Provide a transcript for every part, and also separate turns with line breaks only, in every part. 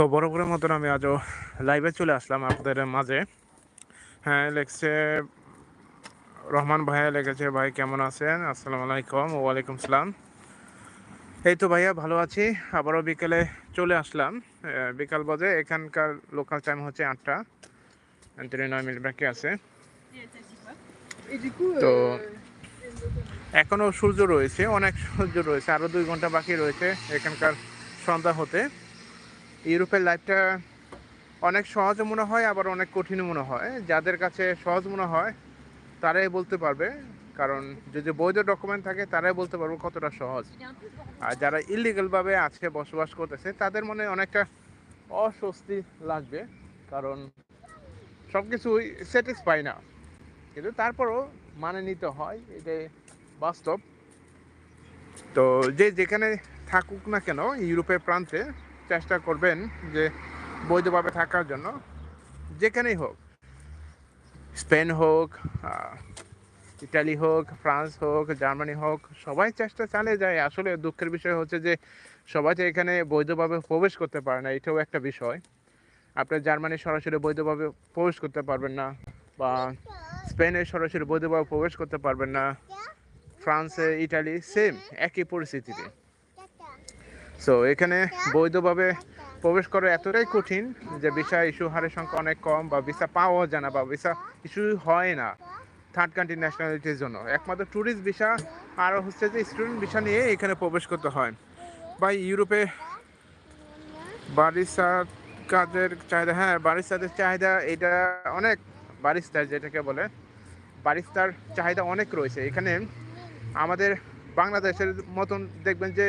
So বরাবরের মতন আমি আজও লাইভে চলে আসলাম আপনাদের মাঝে। হ্যাঁ লেখছে রহমান ভাইয়া, লেগেছে ভাই, কেমন আছেন? আসসালামু আলাইকুম, ওয়ালাইকুম সালাম। এই তো ভাইয়া, ভালো আছি। আবারও বিকেলে চলে আসলাম। বিকাল বাজে, এখানকার লোকাল টাইম হচ্ছে আটটা। নয় মিনিট বাকি আছে। তো এখনও সূর্য রয়েছে, অনেক সূর্য রয়েছে, আরও দুই ঘণ্টা বাকি রয়েছে এখানকার সন্ধ্যা হতে। ইউরোপের লাইফটা অনেক সহজ মনে হয়, আবার অনেক কঠিন মনে হয়। যাদের কাছে সহজ মনে হয়, তারাই বলতে পারবে। কারণ যদি বৈধ ডকুমেন্ট থাকে, তারাই বলতে পারবে কতটা সহজ। আর যারা ইলিগালভাবে আছে বসবাস করতেছে, তাদের মনে অনেকটা অস্বস্তি লাগবে। কারণ সব কিছুই স্যাটিসফাই না। কিন্তু তারপরও মানে নিতে হয়, এটাই বাস্তব। তো যে যেখানে থাকুক না কেন, ইউরোপের প্রান্তে চেষ্টা করবেন যে বৈধভাবে থাকার জন্য, যেখানেই হোক। স্পেন হোক ইটালি হোক, ফ্রান্স হোক, জার্মানি হোক, সবাই চেষ্টা চালিয়ে যায়। আসলে দুঃখের বিষয় হচ্ছে যে, সবাই তো এখানে বৈধভাবে প্রবেশ করতে পারে না, এটাও একটা বিষয়। আপনার জার্মানি সরাসরি বৈধভাবে প্রবেশ করতে পারবেন না, বা স্পেনে সরাসরি বৈধভাবে প্রবেশ করতে পারবেন না, ফ্রান্সে, ইটালি, সেম একই পরিস্থিতিতে। সো এখানে বৈধভাবে প্রবেশ করা এতটাই কঠিন যে ভিসা ইস্যু হারের সংখ্যা অনেক কম বা ভিসা পাওয়া যায় না বা ভিসা ইস্যু হয় না থার্ড কান্ট্রি ন্যাশনালিটির জন্য। একমাত্র ট্যুরিস্ট ভিসা আর হচ্ছে যে স্টুডেন্ট ভিসা নিয়ে এখানে প্রবেশ করতে হয়। বা ইউরোপে বারিস্তার কাজের চাহিদা হ্যাঁ বারিস্তাদের চাহিদা এটা অনেক, বারিস্তার যেটাকে বলে, বারিস্তার চাহিদা অনেক রয়েছে। এখানে আমাদের বাংলাদেশের মতন দেখবেন যে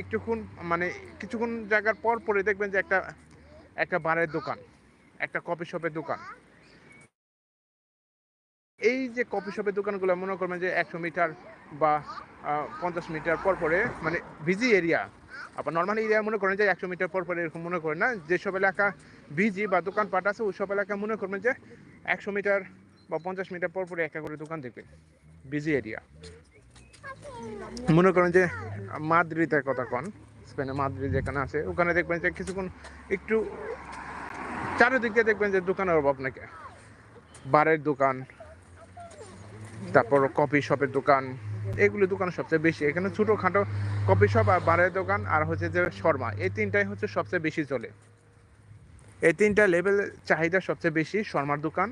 একটুক্ষণ মানে কিছুক্ষণ জায়গার পর পরে দেখবেন যে একটা একটা বারের দোকান, একটা কফি শপের দোকান। এই যে কফি শপের দোকানগুলো মনে করবেন যে একশো মিটার বা পঞ্চাশ মিটার পর পরে মানে ভিজি এরিয়া আবার নর্মাল এরিয়া মনে করেন যে একশো মিটার পর পরে এরকম মনে করেন না, যেসব এলাকা ভিজি বা দোকানপাট আছে ওই সব এলাকা মনে করবেন যে একশো মিটার বা পঞ্চাশ মিটার পর পরে একটা করে দোকান দেখবেন বিজি এরিয়া মনে করেন যে মাদ্রিদের কথা কন, স্পেনে মাদ্রিদ যেখানে আছে, ওখানে দেখবেন যে কিছুক্ষণ একটু চারিদিকে দেখবেন যে দোকানের অভাব নাকি। বারের দোকান, তারপর কফি শপের দোকান, এগুলো দোকান সবচেয়ে বেশি। এখানে ছোটোখাটো কফি শপ আর বারের দোকান আর হচ্ছে যে শর্মা, এই তিনটাই হচ্ছে সবচেয়ে বেশি চলে। এই তিনটা লেভেল চাহিদা সবচেয়ে বেশি, শর্মার দোকান,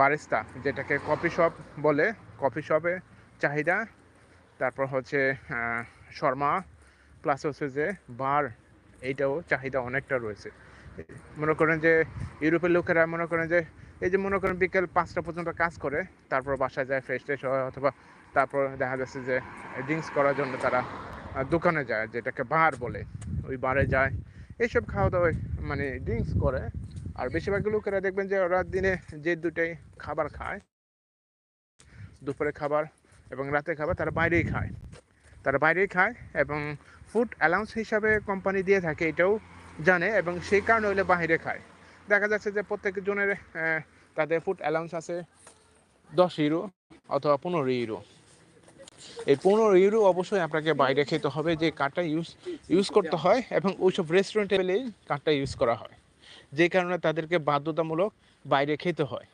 বারেস্তা, যেটাকে কফি শপ বলে। কফি শপে চাহিদা তারপর হচ্ছে শর্মা প্লাস হচ্ছে যে বার এইটাও চাহিদা অনেকটা রয়েছে। মনে করেন যে ইউরোপের লোকেরা মনে করেন যে, এই যে মনে করেন বিকেল পাঁচটা পর্যন্ত কাজ করে, তারপর বাসায় যায় ফ্রেশ ট্রেশ হয়, অথবা তারপর দেখা যাচ্ছে যে ড্রিঙ্কস করার জন্য তারা দোকানে যায়, যেটাকে বার বলে। ওই বারে যায়, এইসব খাওয়া দাওয়া মানে ড্রিঙ্কস করে। আর বেশিরভাগ লোকেরা দেখবেন যে ওরা দিনে যে দুটাই খাবার খায় দুপুরে খাবার এবং রাতে খাবার তারা বাইরেই খায়। তারা বাইরেই খায় এবং ফুড অ্যালাউন্স হিসাবে কোম্পানি দিয়ে থাকে এটাও জানে এবং সেই কারণে হলে বাইরে খায়। দেখা যাচ্ছে যে প্রত্যেক জনের তাদের ফুড অ্যালাউন্স আছে দশ ইউরো অথবা পনেরো ইউরো এই পনেরো ইউরো অবশ্যই আপনাকে বাইরে খেতে হবে, যে কার্ডটা ইউজ ইউজ করতে হয় এবং ওইসব রেস্টুরেন্টে গেলেই কার্ডটা ইউজ করা হয়। যে কারণে তাদেরকে বাধ্যতামূলক বাইরে খেতে হয়।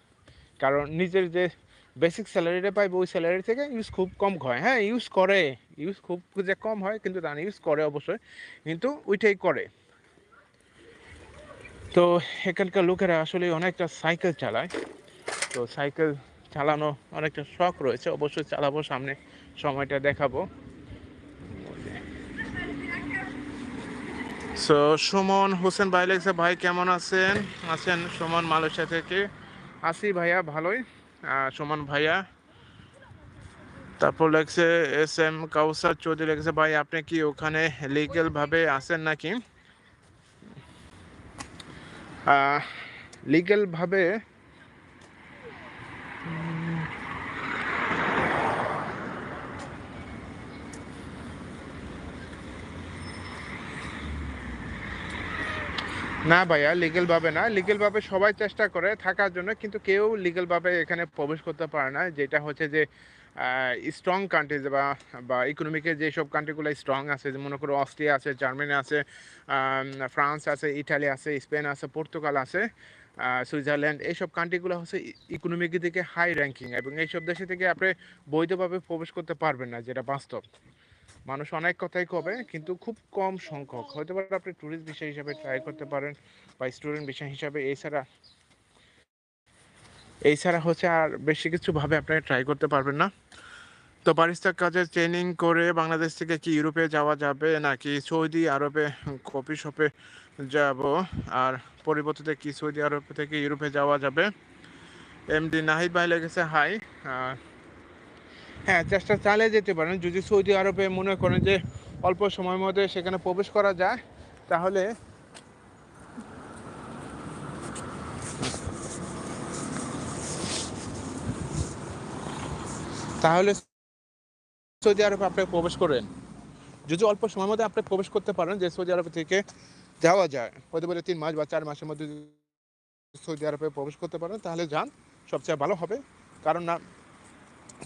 কারণ নিজের যে বেসিক স্যালারিটা পাইবে, ওই স্যালারি থেকে ইউজ খুব কম হয়। হ্যাঁ ইউজ করে ইউজ খুব যে কম হয়, কিন্তু তা ইউজ করে অবশ্যই, কিন্তু ওইটাই করে। তো এখানকার লোকেরা আসলে অনেকটা সাইকেল চালায়। তো সাইকেল চালানো অনেকটা শখ রয়েছে, অবশ্যই চালাবো, সামনে সময়টা দেখাবো। সো সুমন হোসেন ভাই লেগেছে। ভাই, কেমন আছেন? আছেন সুমন মালয়েশিয়া থেকে? আছি ভাইয়া, ভালোই। সুমন ভাইয়া। তারপর লেগছে এস এম কাউসার চৌধুরী লেগছে ভাই, আপনি কি ওখানে লিগেল ভাবে আছেন নাকি? লিগেল না ভাইয়া লিগেল ভাবে না। লিগেল ভাবে সবাই চেষ্টা করে থাকার জন্য, কিন্তু কেউ লিগেল ভাবে এখানে প্রবেশ করতে পারে না। যেটা হচ্ছে যে স্ট্রং কান্ট্রিজ বা বা ইকোনমিকে যেসব কান্ট্রিগুলো স্ট্রং আছে, যে মনে করো অস্ট্রিয়া আছে, জার্মানি আছে ফ্রান্স আছে, ইটালি আছে, স্পেন আছে, পর্তুগাল আছে সুইজারল্যান্ড এইসব কান্ট্রিগুলো হচ্ছে ইকোনমিক দিকে হাই র্যাঙ্কিং এবং এইসব দেশে থেকে আপনি বৈধভাবে প্রবেশ করতে পারবেন না, যেটা বাস্তব। মানুষ অনেক কথাই কবে, কিন্তু খুব কম সংখ্যক। হয়তো পারে আপনি ট্যুরিস্ট বিষয় হিসাবে ট্রাই করতে পারেন বা স্টুডেন্ট বিষয় হিসাবে এছাড়া এছাড়া হচ্ছে আর বেশি কিছু ভাবে আপনি ট্রাই করতে পারবেন না। তো বারিস্তার কাজে ট্রেনিং করে বাংলাদেশ থেকে কি ইউরোপে যাওয়া যাবে, নাকি সৌদি আরবে কফি শপে যাব, আর পরিবর্তে কি সৌদি আরব থেকে ইউরোপে যাওয়া যাবে? এমডি নাহিদ ভাই লেগেছে হাই হ্যাঁ চেষ্টা চালিয়ে যেতে পারেন। যদি সৌদি আরবে মনে করেন যে অল্প সময়ের মধ্যে সেখানে প্রবেশ করা যায়, তাহলে তাহলে সৌদি আরবে আপনি প্রবেশ করেন। যদি অল্প সময়ের মধ্যে আপনি প্রবেশ করতে পারেন যে সৌদি আরব থেকে যাওয়া যায়, হতে পারে তিন মাস বা চার মাসের মধ্যে সৌদি আরবে প্রবেশ করতে পারেন, তাহলে যান, সবচেয়ে ভালো হবে। কারণ না,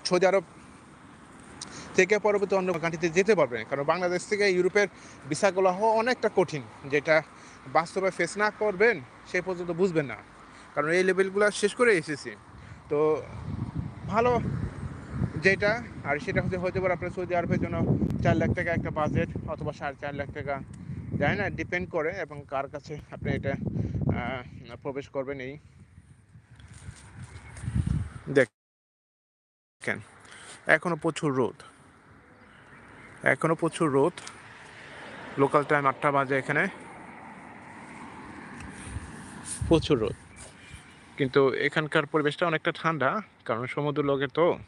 সৌদি আরব থেকে পরবর্তী অন্য কান্ট্রিতে যেতে পারবেন কারণ বাংলাদেশ থেকে ইউরোপের ভিসাগুলো হওয়া অনেকটা কঠিন। যেটা বাস্তবে ফেস না করবেন, সেই পর্যন্ত বুঝবেন না। কারণ এই লেভেলগুলো শেষ করে এসেছি। তো ভালো যেটা, আর সেটা হচ্ছে হতে পারে আপনার সৌদি আরবের জন্য চার লাখ টাকা একটা বাজেট অথবা সাড়ে চার লাখ টাকা। যায় না ডিপেন্ড করে এবং কার কাছে আপনি এটা প্রবেশ করবেন এই। দেখেন, এখনও প্রচুর রোদ। এখনও প্রচুর রোদ। লোকাল টাইম আটটা বাজে এখানে। প্রচুর রোদ। কিন্তু এখানকার পরিবেশটা অনেকটা ঠান্ডা, কারণ সমুদ্র লোকে তো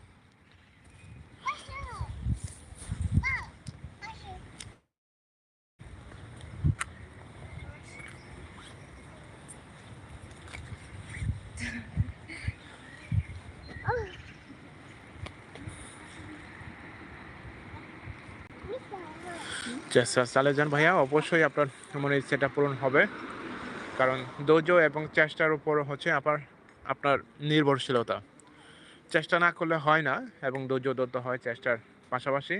চেষ্টা চালিয়ে যান ভাইয়া, অবশ্যই আপনার মনে সেটা পূরণ হবে। কারণ ধৈর্য এবং চেষ্টার উপর হচ্ছে আপনার আপনার নির্ভরশীলতা। চেষ্টা না করলে হয় না, এবং ধৈর্য ধরতে হয় চেষ্টার পাশাপাশি।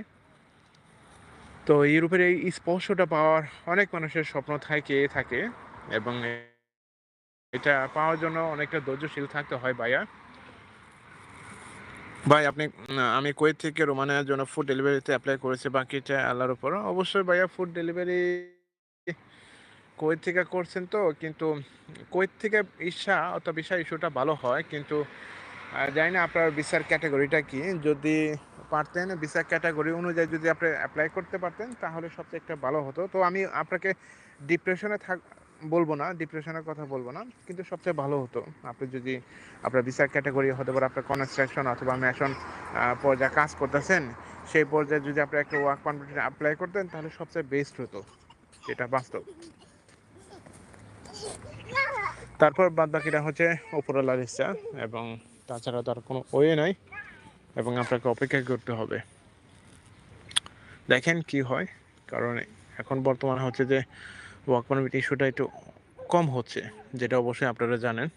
তো ইউরোপের এই স্পর্শটা পাওয়ার অনেক মানুষের স্বপ্ন থাকে থাকে, এবং এটা পাওয়ার জন্য অনেকটা ধৈর্যশীল থাকতে হয় ভাইয়া। ভাই, আপনি আমি কুয়েত থেকে রোমানিয়ার জন্য ফুড ডেলিভারিতে অ্যাপ্লাই করেছি? বাকিটা আল্লাহর উপর। অবশ্যই ভাইয়া ফুড ডেলিভারি কুয়েত থেকে করছেন তো? কিন্তু কুয়েত থেকে ইচ্ছা অথবা ভিসা ইস্যুটা ভালো হয়, কিন্তু জানি না আপনার ভিসার ক্যাটাগরিটা কি। যদি পারতেন ভিসা ক্যাটাগরি অনুযায়ী যদি আপনি অ্যাপ্লাই করতে পারতেন, তাহলে সবচেয়ে একটা ভালো হতো। তো আমি আপনাকে ডিপ্রেশনে থাক বলব না ডিপ্রেশনের কথা বলব না, কিন্তু সবচেয়ে ভালো হতো। আপনি যদি আপনার বিচার ক্যাটাগরি হতে পারে আপনার কনস্ট্রাকশন অথবা ম্যাশন পর্যায়ে কাজ করতেছেন, সেই পর্যায়ে যদি আপনি একটা ওয়ার্ক পারমিট অ্যাপ্লাই করতেন, তাহলে সবচেয়ে বেস্ট হতো। এটা বাস্তব। তারপর বাদ বাকিটা হচ্ছে ওপরওয়ালার ইচ্ছা, এবং তাছাড়া তার কোনো ওয়ে নাই, এবং আপনাকে অপেক্ষা করতে হবে। দেখেন কি হয়, কারণ এখন বর্তমানে হচ্ছে যে ওয়ার্ক পারমিট ইস্যুটা একটু কম হচ্ছে, যেটা অবশ্যই আপনারা জানেন।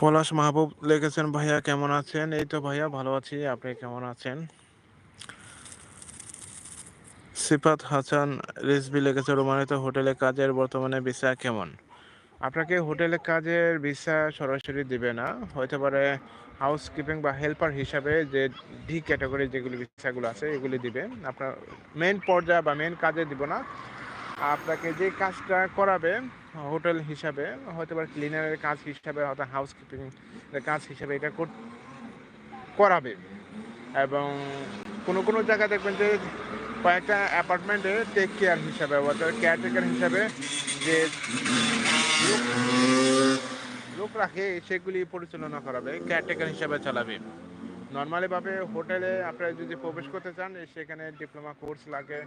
পলাশ মাহবুব লিখেছেন ভাইয়া কেমন আছেন? এই তো ভাইয়া, ভালো আছি। আপনি কেমন আছেন? সিফাত হাসান রিজবি লিখেছে রোমানিত হোটেলে কাজের বর্তমানে ভিসা কেমন? আপনাকে হোটেলে কাজের ভিসা সরাসরি দিবে না। হতে পারে হাউসকিপিং বা হেল্পার হিসাবে যে ডি ক্যাটাগরি যেগুলি ভিসাগুলো আছে এগুলি দিবে। আপনার মেন পর্যায়ে বা মেন কাজে দিব না। আপনাকে যে কাজটা করাবে হোটেল হিসাবে হতে পারে ক্লিনারের কাজ হিসাবে, হয়তো হাউসকিপিং কাজ হিসাবে এটা কর- করাবে। এবং কোনো কোনো জায়গায় দেখবেন যে কয়েকটা অ্যাপার্টমেন্টে টেক কেয়ার হিসাবে, অর্থাৎ কেয়ারটেকার হিসাবে যে লোক রাখে, সেগুলি পরিচালনা করাবে কেয়ারটেকার হিসাবে চালাবে। নর্মালি ভাবে হোটেলে আপনারা যদি প্রবেশ করতে চান সেখানে ডিপ্লোমা কোর্স লাগে।